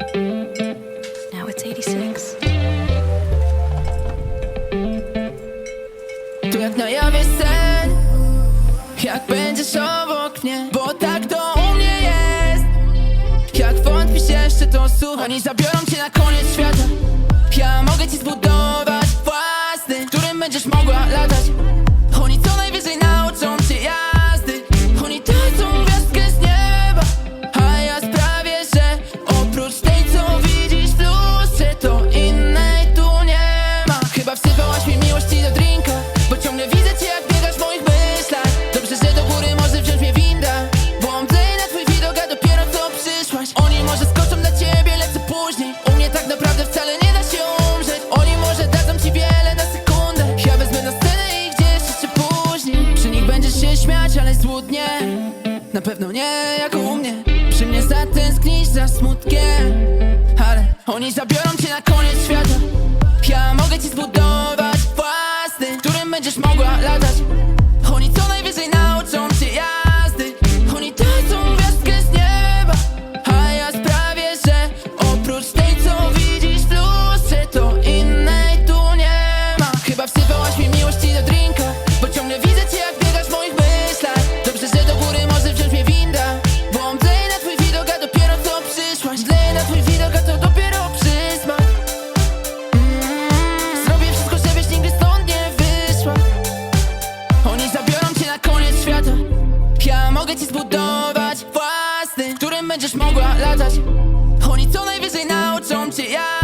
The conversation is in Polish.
Now it's 86. Tu jak na jawie sen Jak będziesz obok mnie Bo tak to u mnie jest Jak wątpisz jeszcze to słuchaj Oni zabiorą cię na koniec świata później. U mnie tak naprawdę wcale nie da się umrzeć. Oni może dadzą ci wiele na sekundę. Ja wezmę na scenę i gdzieś jeszcze później. Przy nich będziesz się śmiać, ale złudnie Na pewno nie jak u mnie. Przy mnie zatęsknisz za smutkiem. Ale oni zabiorą cię na koniec świata. Ja mogę ci zbudować własny Którym będziesz mogła latać Pomogę ci zbudować własny, w którym będziesz mogła latać. Oni co najwyżej nauczą cię jak